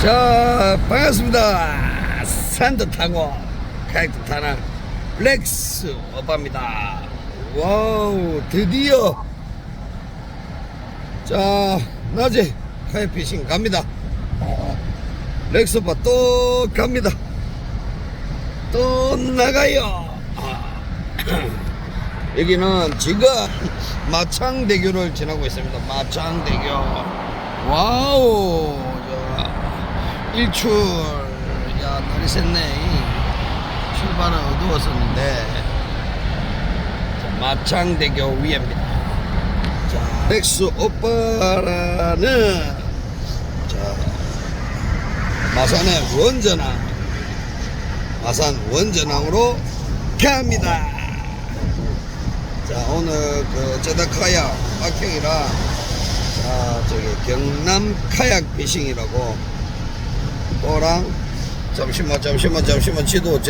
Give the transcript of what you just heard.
자 반갑습니다. 산도 타고 카약도 타는 렉스 오빠입니다. 와우 드디어. 자 낮에 카약 피싱 갑니다 렉스 오빠 또 갑니다. 또 나가요. 아, 여기는 지금 마창대교를 지나고 있습니다. 마창대교. 와우 저 일출 야 날이 샜네 출발은 어두웠었는데 자, 마창대교 위에입니다. 자 렉스 오빠라는 자 마산의 원전항. 마산 원전항으로 갑니다. 자 오늘 그 제다카약 박형이라 자 저기 경남 카약 피싱이라고. 또랑 잠시만 잠시만 잠시만 지도